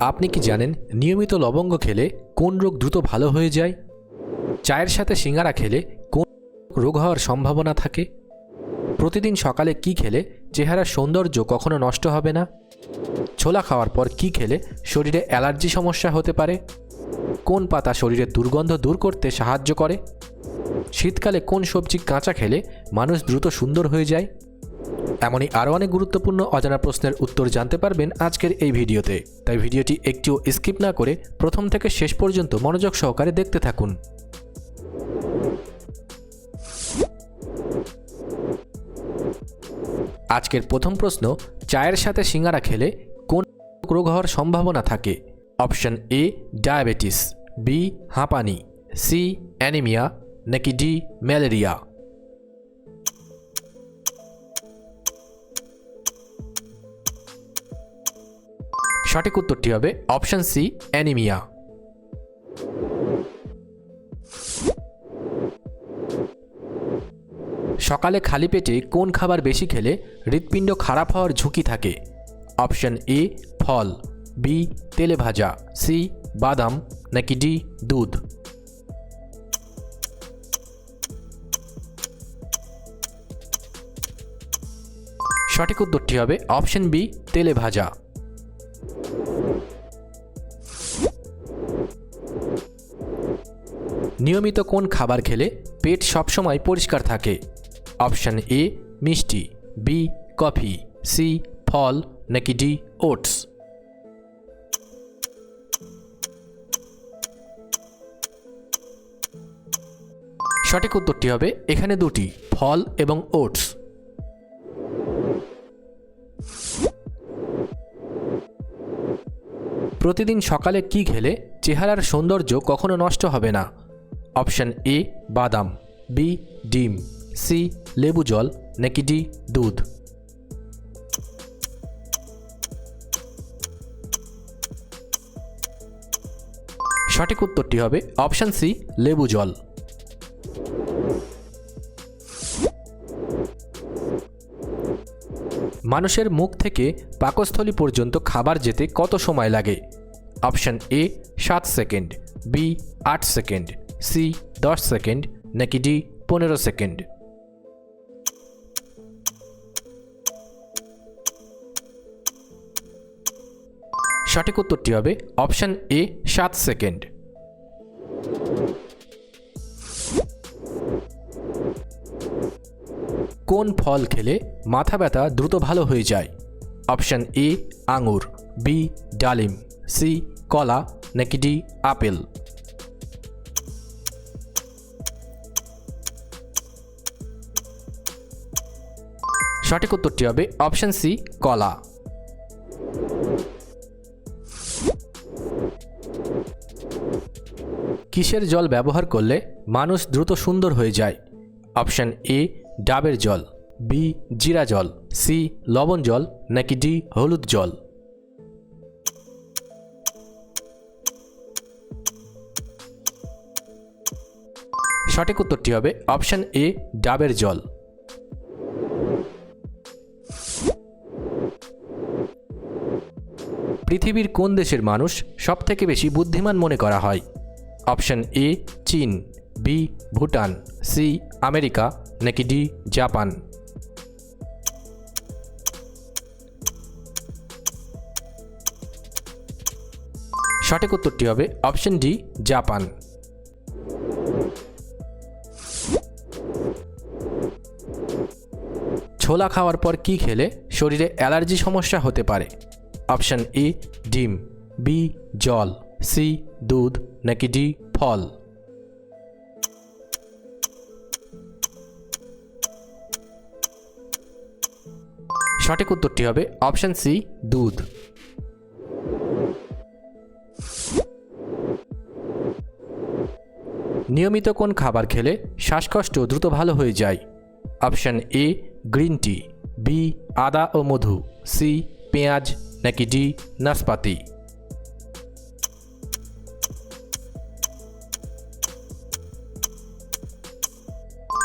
আপনি কি জানেন নিয়মিত লবঙ্গ খেলে কোন রোগ দ্রুত ভালো হয়ে যায়? চায়ের সাথে সিঙ্গারা খেলে কোন রোগ হওয়ার সম্ভাবনা থাকে? প্রতিদিন সকালে কি খেলে চেহারার সৌন্দর্য কখনো নষ্ট হবে না? ছোলা খাওয়ার পর কি খেলে শরীরে অ্যালার্জি সমস্যা হতে পারে? কোন পাতা শরীরের দুর্গন্ধ দূর করতে সাহায্য করে? শীতকালে কোন সবজি কাঁচা খেলে মানুষ দ্রুত সুন্দর হয়ে যায়? এমনই আরও অনেক গুরুত্বপূর্ণ অজানা প্রশ্নের উত্তর জানতে পারবেন আজকের এই ভিডিওতে। তাই ভিডিওটি একটিও স্কিপ না করে প্রথম থেকে শেষ পর্যন্ত মনোযোগ সহকারে দেখতে থাকুন। আজকের প্রথম প্রশ্ন, চায়ের সাথে সিঙ্গারা খেলে কোন রোগ হওয়ার সম্ভাবনা থাকে? অপশন এ, ডায়াবেটিস, বি, হাঁপানি, সি, অ্যানিমিয়া, নাকি ডি, ম্যালেরিয়া? সঠিক উত্তরটি হবে অপশন সি, অ্যানিমিয়া। সকালে খালি পেটে কোন খাবার বেশি খেলে হৃৎপিণ্ড খারাপ হওয়ার ঝুঁকি থাকে? অপশন এ, ফল, বি, তেলে ভাজা, সি, বাদাম, নাকি ডি, দুধ? সঠিক উত্তরটি হবে অপশন বি, তেলে ভাজা। নিয়মিত কোন খাবার খেলে পেট সবসময় পরিষ্কার থাকে? অপশান এ, মিষ্টি, বি, কফি, সি, ফল, নাকি ডি, ওটস? সঠিক উত্তরটি হবে এখানে দুটি, ফল এবং ওটস। প্রতিদিন সকালে কি খেলে চেহারার সৌন্দর্য কখনো নষ্ট হবে না। অপশন এ, বাদাম, বি, ডিম, সি, লেবু জল, নাকি ডি, দুধ? সঠিক উত্তরটি হবে অপশন সি, লেবু জল। মানুষের মুখ থেকে পাকস্থলী পর্যন্ত খাবার যেতে কত সময় লাগে? অপশন এ, সাত সেকেন্ড, বি, আট সেকেন্ড সি দশ সেকেন্ড, নাকি ডি পনেরো সেকেন্ড? সঠিক উত্তরটি হবে অপশন এ সাত সেকেন্ড। কোন ফল খেলে মাথা ব্যথা দ্রুত ভালো হয়ে যায়? অপশন এ আঙুর বি ডালিম সি কলা, নাকি ডি আপেল? সঠিক উত্তরটি হবে অপশন সি, কলা। কিসের জল ব্যবহার করলে মানুষ দ্রুত সুন্দর হয়ে যায়? অপশন এ, ডাবের জল, বি, জিরা জল, সি, লবণ জল, নাকি ডি, হলুদ জল। সঠিক উত্তরটি হবে অপশন এ, ডাবের জল। পৃথিবীর কোন দেশের মানুষ সবথেকে বেশি বুদ্ধিমান মনে করা হয়? অপশন এ, চীন, বি, ভুটান, সি, আমেরিকা, নাকি ডি, জাপান? সঠিক উত্তরটি হবে অপশন ডি, জাপান। ছোলা খাওয়ার পর কি খেলে শরীরে অ্যালার্জি সমস্যা হতে পারে? অপশন এ ডিম, বি, জল, সি, দুধ, নাকি ডি, ফল। সঠিক উত্তরটি হবে অপশন সি, দুধ। নিয়মিত কোন খাবার খেলে শ্বাসকষ্ট দ্রুত ভালো হয়ে যায়? Option A, green tea, B, আদা ও মধু, সি, পেঁয়াজ নাকি ডি নাশপাতি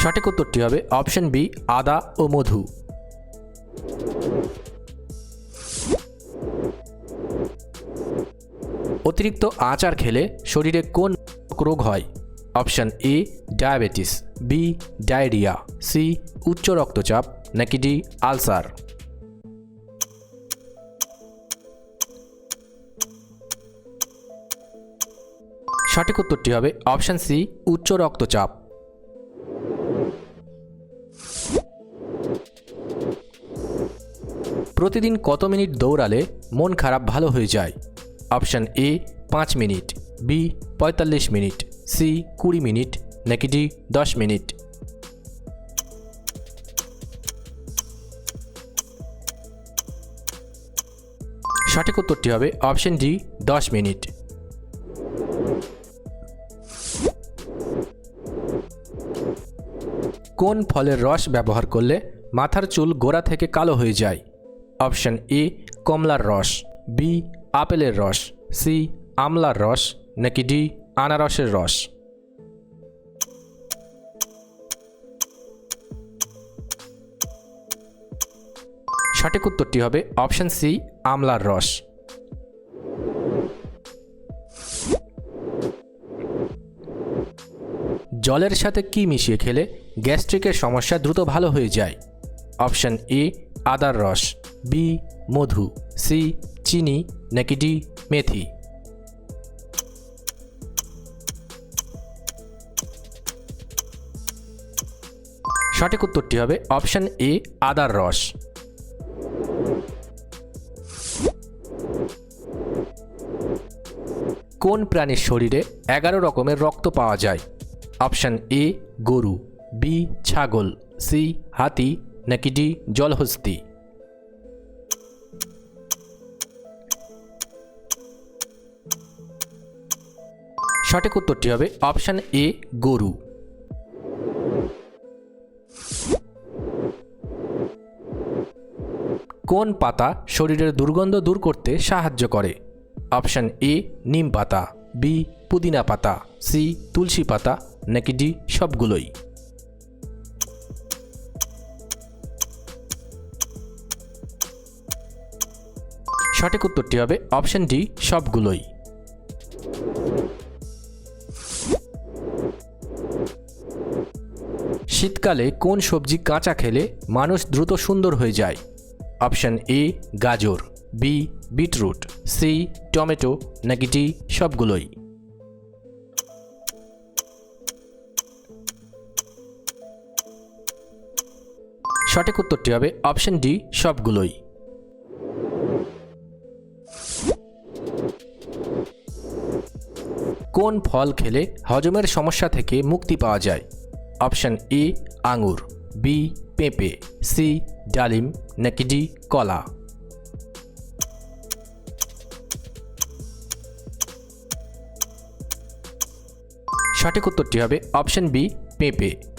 সঠিক উত্তরটি হবে অপশন বি, আদা ও মধু। অতিরিক্ত আচার খেলে শরীরে কোন রোগ হয়? Option A, diabetes, B, diarrhoea, C, উচ্চ রক্তচাপ নাকি ডি আলসার। সঠিক উত্তরটি হবে অপশান সি, উচ্চ রক্তচাপ। প্রতিদিন কত মিনিট দৌড়ালে মন খারাপ ভালো হয়ে যায়? অপশান এ, পাঁচ মিনিট, বি, পঁয়তাল্লিশ মিনিট, সি, কুড়ি মিনিট, নাকি ডি, দশ মিনিট? সঠিক উত্তরটি হবে অপশন ডি, দশ মিনিট। কোন ফলের রস ব্যবহার করলে মাথার চুল গোড়া থেকে কালো হয়ে যায়? অপশন এ, কমলার রস, বি, আপেলের রস, সি, আমলার রস, নাকি ডি, আনারসের রস? সঠিক উত্তরটি হবে অপশন সি, আমলার রস। জলের সাথে কি মিশিয়ে খেলে গ্যাস্ট্রিকের সমস্যা দ্রুত ভালো হয়ে যায়? অপশন এ, আদার রস। বি, মধু। সি, চিনি, নাকি ডি, মেথি। সঠিক উত্তরটি হবে অপশন এ, আদার রস। কোন প্রাণীর শরীরে এগারো রকমের রক্ত পাওয়া যায়? অপশান এ, গরু, বি, ছাগল, সি, হাতি, নাকি ডি, জলহস্তি। সঠিক উত্তরটি হবে অপশান এ, গরু। কোন পাতা শরীরের দুর্গন্ধ দূর করতে সাহায্য করে? অপশান এ, নিম পাতা, বি, পুদিনা পাতা, সি, তুলসী পাতা নাকি ডি সবগুলোই? সঠিক উত্তরটি হবে অপশান ডি, সবগুলোই। শীতকালে কোন সবজি কাঁচা খেলে মানুষ দ্রুত সুন্দর হয়ে যায়? অপশন এ, গাজর, বি, বিটরুট, সি, টমেটো, নাকি ডি, সবগুলোই? সঠিক উত্তরটি হবে অপশন ডি, সবগুলোই। কোন ফল খেলে হজমের সমস্যা থেকে মুক্তি পাওয়া যায়? অপশন এ, আঙুর, বি, পেঁপে, সি, ডালিম, নাকি ডি, কলা? সঠিক উত্তরটি হবে অপশন বি, পেঁপে।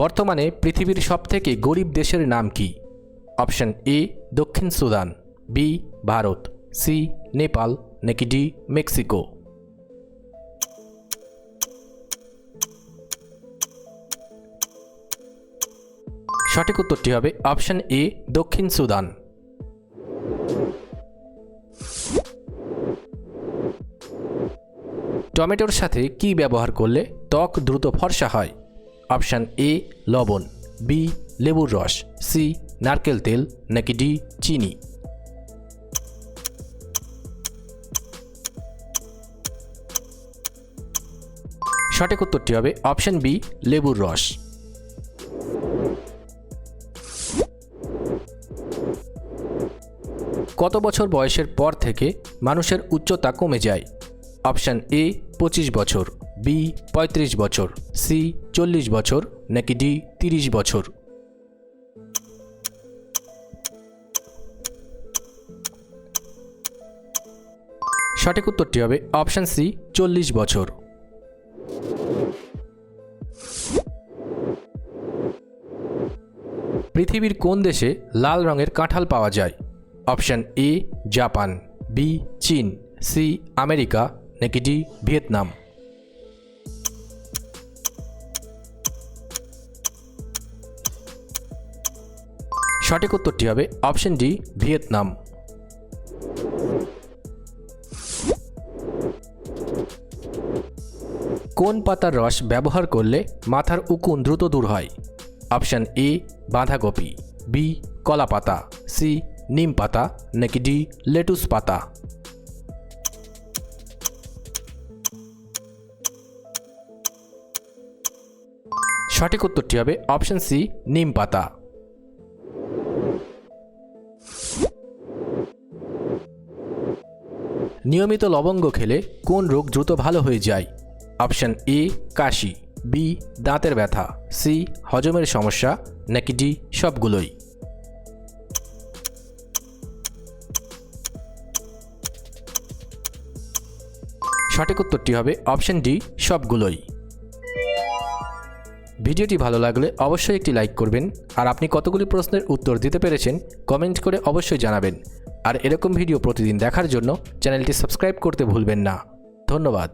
বর্তমানে পৃথিবীর সবথেকে গরিব দেশের নাম কি? অপশন এ, দক্ষিণ Sudan, B, Bharat, C, Nepal, নাকি ডি, মেক্সিকো? সঠিক উত্তরটি হবে অপশন এ, দক্ষিণ সুদান। টমেটোর সাথে কি ব্যবহার করলে ত্বক দ্রুত ফর্সা হয়? অপশান এ, লবণ, বি, লেবুর রস, সি, নারকেল তেল, নাকি ডি, চিনি। সঠিক উত্তরটি হবে অপশান বি, লেবুর রস। কত বছর বয়সের পর থেকে মানুষের উচ্চতা কমে যায়? অপশান এ, পঁচিশ বছর, বি, পঁয়ত্রিশ বছর, সি, চল্লিশ বছর, নাকি ডি, তিরিশ বছর? সঠিক উত্তরটি হবে অপশান সি, চল্লিশ বছর। পৃথিবীর কোন দেশে লাল রঙের কাঁঠাল পাওয়া যায়? অপশান এ, জাপান, বি, চীন, সি, আমেরিকা নাকি ডি ভিয়েতনাম। সঠিক উত্তরটি হবে অপশন ডি, ভিয়েতনাম। কোন পাতার রস ব্যবহার করলে মাথার উকুন দ্রুত দূর হয়? অপশন এ, বাঁধাকপি, বি কলা পাতা সি, নিম পাতা নাকি ডি লেটুস পাতা। সঠিক উত্তরটি হবে অপশন সি, নিম পাতা। নিয়মিত লবঙ্গ খেলে কোন রোগ দ্রুত ভালো হয়ে যায়? অপশন এ, কাশি, বি, দাঁতের ব্যথা, সি, হজমের সমস্যা, নাকি ডি, সবগুলোই। সঠিক উত্তরটি হবে অপশন ডি, সবগুলোই। ভিডিওটি ভালো লাগলে অবশ্যই একটি লাইক করবেন, আর আপনি কতগুলি প্রশ্নের উত্তর দিতে পেরেছেন কমেন্ট করে অবশ্যই জানাবেন। আর এরকম ভিডিও প্রতিদিন দেখার জন্য চ্যানেলটি সাবস্ক্রাইব করতে ভুলবেন না। ধন্যবাদ।